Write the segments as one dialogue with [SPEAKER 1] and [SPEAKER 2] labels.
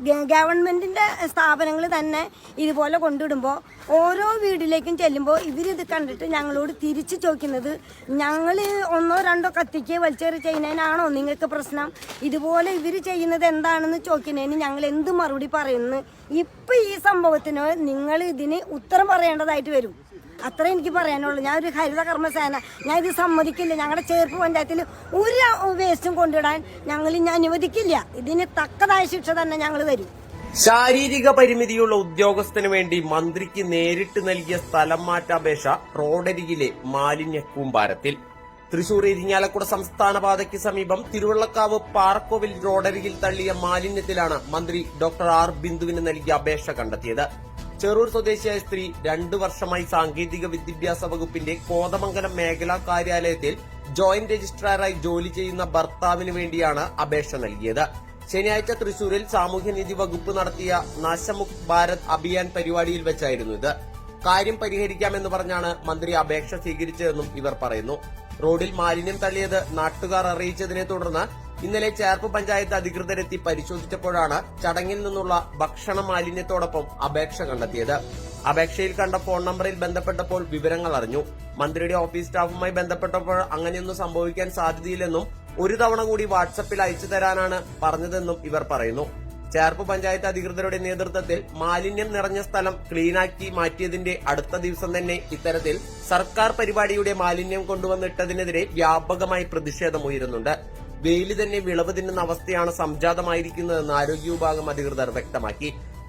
[SPEAKER 1] ഗ- ഗവൺമെന്റിന്റെ സ്ഥാപനങ്ങൾ തന്നെ ഇതുപോലെ കൊണ്ടുവിടുമ്പോൾ ഓരോ വീട്ടിലേക്കും ചെല്ലുമ്പോൾ ഇവരിത് കണ്ടിട്ട് ഞങ്ങളോട് തിരിച്ചു ചോദിക്കുന്നത് ഞങ്ങൾ ഒന്നോ രണ്ടോ കത്തിക്ക് വലിച്ചേറി ചെയ്യുന്നതിനാണോ നിങ്ങൾക്ക് പ്രശ്നം? ഇതുപോലെ ഇവർ ചെയ്യുന്നത് എന്താണെന്ന് ചോദിക്കുന്നതിന് ഞങ്ങൾ എന്ത് മറുപടി പറയുന്നു? ഇപ്പം ഈ സംഭവത്തിന് നിങ്ങൾ ഇതിന് ഉത്തരം പറയേണ്ടതായിട്ട് വരും. അത്ര എനിക്ക് പറയാനുള്ളൂ. ഞാൻ ഒരു ഹരിത കർമ്മസേന. ഞാൻ ഇത് സമ്മതിക്കില്ല. ഞങ്ങളുടെ ചേർപ്പ് പഞ്ചായത്തിൽ ഒരു വേസ്റ്റും കൊണ്ടിടാൻ ഞങ്ങൾ ഇനി അനുവദിക്കില്ല. ഇതിന് തക്കതായ ശിക്ഷ തന്നെ ഞങ്ങൾ തരും.
[SPEAKER 2] ശാരീരിക പരിമിതിയുള്ള ഉദ്യോഗസ്ഥന് വേണ്ടി മന്ത്രിക്ക് നേരിട്ട് നൽകിയ സ്ഥലം മാറ്റാപേക്ഷ റോഡരികിലെ മാലിന്യ കൂമ്പാരത്തിൽ തൃശൂർ ഇരിങ്ങാലക്കുട സംസ്ഥാന പാതയ്ക്ക് സമീപം തിരുവള്ളക്കാവ് പാറക്കോവിൽ റോഡരികിൽ തള്ളിയ മാലിന്യത്തിലാണ് മന്ത്രി ഡോക്ടർ ആർ ബിന്ദുവിന് നൽകിയ അപേക്ഷ കണ്ടെത്തിയത്. ചെറൂർ സ്വദേശിയായ സ്ത്രീ രണ്ടു വർഷമായി സാങ്കേതിക വിദ്യാഭ്യാസ വകുപ്പിന്റെ കോതമംഗലം മേഖലാ കാര്യാലയത്തിൽ ജോയിന്റ് രജിസ്ട്രാറായി ജോലി ചെയ്യുന്ന ഭർത്താവിന് വേണ്ടിയാണ് അപേക്ഷ നൽകിയത്. ശനിയാഴ്ച തൃശൂരിൽ സാമൂഹ്യനീതി വകുപ്പ് നടത്തിയ നാശമുഖ് ഭാരത് അഭിയാൻ പരിപാടിയിൽ വെച്ചായിരുന്നു ഇത്. കാര്യം പരിഹരിക്കാമെന്ന് പറഞ്ഞാണ് മന്ത്രി അപേക്ഷ സ്വീകരിച്ചതെന്നും ഇവർ പറയുന്നു. റോഡിൽ മാലിന്യം തള്ളിയത് നാട്ടുകാർ അറിയിച്ചതിനെ തുടർന്ന് ഇന്നലെ ചേർപ്പ് പഞ്ചായത്ത് അധികൃതരെത്തി പരിശോധിച്ചപ്പോഴാണ് ചടങ്ങിൽ നിന്നുള്ള ഭക്ഷണ മാലിന്യത്തോടൊപ്പം അപേക്ഷ കണ്ടെത്തിയത്. അപേക്ഷയിൽ കണ്ട ഫോൺ നമ്പറിൽ ബന്ധപ്പെട്ടപ്പോൾ വിവരങ്ങൾ അറിഞ്ഞു. മന്ത്രിയുടെ ഓഫീസ് സ്റ്റാഫുമായി ബന്ധപ്പെട്ടപ്പോൾ അങ്ങനെയൊന്നും സംഭവിക്കാൻ സാധ്യതയില്ലെന്നും ഒരു തവണ കൂടി വാട്സപ്പിൽ അയച്ചു തരാനാണ് പറഞ്ഞതെന്നും ഇവർ പറയുന്നു. ചേർപ്പ് പഞ്ചായത്ത് അധികൃതരുടെ നേതൃത്വത്തിൽ മാലിന്യം നിറഞ്ഞ സ്ഥലം ക്ലീനാക്കി മാറ്റിയതിന്റെ അടുത്ത ദിവസം തന്നെ ഇത്തരത്തിൽ സർക്കാർ പരിപാടിയുടെ മാലിന്യം കൊണ്ടുവന്നിട്ടതിനെതിരെ വ്യാപകമായി പ്രതിഷേധമുയരുന്നുണ്ട്. വെയിൽ തന്നെ വിളവ് തിന്നുന്ന അവസ്ഥയാണ് സംജാതമായിരിക്കുന്നതെന്ന് ആരോഗ്യ വിഭാഗം അധികൃതർ വ്യക്തമാക്കി.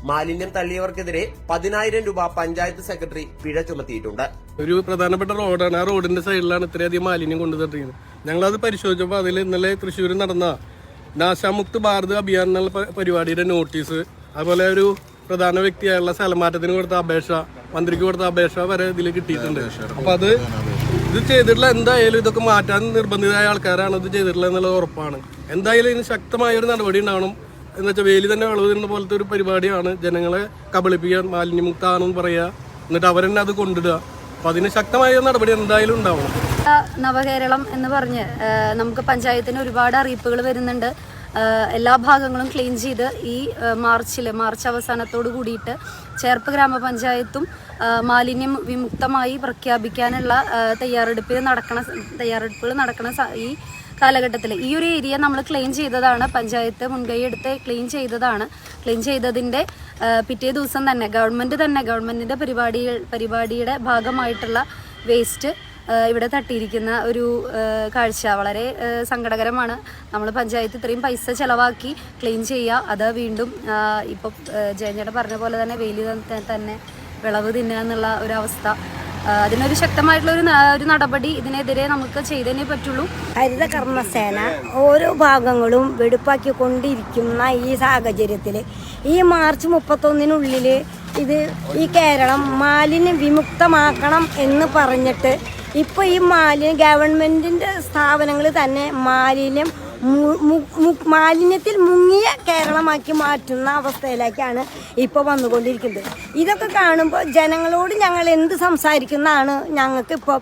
[SPEAKER 2] മാലിന്യം തള്ളിയവർക്കെതിരെ പതിനായിരം രൂപ പഞ്ചായത്ത് സെക്രട്ടറി പിഴ ചുമത്തിയിട്ടുണ്ട്.
[SPEAKER 3] ഒരു പ്രധാനപ്പെട്ട റോഡാണ്. ആ റോഡിന്റെ സൈഡിലാണ് ഇത്രയധികം മാലിന്യം കൊണ്ടു ഞങ്ങൾ അത് പരിശോധിച്ചപ്പോൾ അതിൽ ഇന്നലെ തൃശ്ശൂരിൽ നടന്ന നാശാമുക്ത് ഭാരത് അഭിയാൻ എന്നുള്ള പരിപാടിയുടെ നോട്ടീസ് അതുപോലെ ഒരു പ്രധാന വ്യക്തിയായുള്ള സ്ഥലമാറ്റത്തിന് കൊടുത്ത അപേക്ഷ മന്ത്രിക്ക് കൊടുത്ത അപേക്ഷ വരെ ഇതിൽ കിട്ടിയിട്ടുണ്ട്. അപ്പൊ അത് ഇത് ചെയ്തിട്ടുള്ള എന്തായാലും ഇതൊക്കെ മാറ്റാൻ നിർബന്ധിതരായ ആൾക്കാരാണ് ഇത് ചെയ്തിട്ടുള്ളത് എന്നുള്ളത് ഉറപ്പാണ്. എന്തായാലും ഇതിന് ശക്തമായ ഒരു നടപടി ഉണ്ടാവണം. എന്ന് വെച്ചാൽ വേലി തന്നെ വിളവ് പോലത്തെ ഒരു പരിപാടിയാണ്. ജനങ്ങളെ കബളിപ്പിക്കാൻ മാലിന്യമുക്താണെന്ന് പറയുക എന്നിട്ട് അവരെന്നെ അത് കൊണ്ടിടുക അപ്പൊ അതിന് ശക്തമായ നടപടി എന്തായാലും ഉണ്ടാവണം.
[SPEAKER 4] നവകേരളം എന്ന് പറഞ്ഞ് നമുക്ക് പഞ്ചായത്തിന് ഒരുപാട് അറിയിപ്പുകൾ വരുന്നുണ്ട്. എല്ലാ ഭാഗങ്ങളും ക്ലീൻ ചെയ്ത് ഈ മാർച്ചിൽ മാർച്ച് അവസാനത്തോട് കൂടിയിട്ട് ചേർപ്പ് ഗ്രാമപഞ്ചായത്തും മാലിന്യം വിമുക്തമായി പ്രഖ്യാപിക്കാനുള്ള തയ്യാറെടുപ്പിൽ നടക്കണ തയ്യാറെടുപ്പുകൾ നടക്കണ ഈ കാലഘട്ടത്തിൽ ഈ ഒരു ഏരിയ നമ്മൾ ക്ലീൻ ചെയ്തതാണ് പഞ്ചായത്ത് മുൻകൈ എടുത്ത് ക്ലീൻ ചെയ്തതാണ്. ക്ലീൻ ചെയ്തതിന്റെ പിറ്റേ ദിവസം തന്നെ ഗവൺമെന്റ് തന്നെ ഗവൺമെന്റിന്റെ പരിപാടികൾ പരിപാടിയുടെ ഭാഗമായിട്ടുള്ള വേസ്റ്റ് ഇവിടെ തട്ടിയിരിക്കുന്ന ഒരു കാഴ്ച വളരെ സങ്കടകരമാണ്. നമ്മൾ പഞ്ചായത്ത് ഇത്രയും പൈസ ചിലവാക്കി ക്ലീൻ ചെയ്യുക. അത് വീണ്ടും ഇപ്പം ജയഞ്ചേട്ടൻ പറഞ്ഞ പോലെ തന്നെ വെയിൽ തന്നെ വിളവ് തിന്നുക എന്നുള്ള ഒരു അവസ്ഥ. അതിനൊരു ശക്തമായിട്ടുള്ള ഒരു ഒരു നടപടി ഇതിനെതിരെ നമുക്ക് ചെയ്തേ പറ്റുള്ളൂ.
[SPEAKER 1] ഹരിത കർമ്മസേന ഓരോ ഭാഗങ്ങളും വെടുപ്പാക്കി കൊണ്ടിരിക്കുന്ന ഈ സാഹചര്യത്തിൽ ഈ മാർച്ച് മുപ്പത്തൊന്നിനുള്ളിൽ ഇത് ഈ കേരളം മാലിന്യം വിമുക്തമാക്കണം എന്ന് പറഞ്ഞിട്ട് ഇപ്പോൾ ഈ മാലിന്യം ഗവൺമെന്റിന്റെ സ്ഥാപനങ്ങൾ തന്നെ മാലിന്യം മാലിന്യത്തിൽ മുങ്ങിയ കേരളമാക്കി മാറ്റുന്ന അവസ്ഥയിലേക്കാണ് ഇപ്പോൾ വന്നുകൊണ്ടിരിക്കുന്നത്. ഇതൊക്കെ കാണുമ്പോൾ ജനങ്ങളോട് ഞങ്ങൾ എന്ത് സംസാരിക്കുന്നതാണ് ഞങ്ങൾക്ക് ഇപ്പോൾ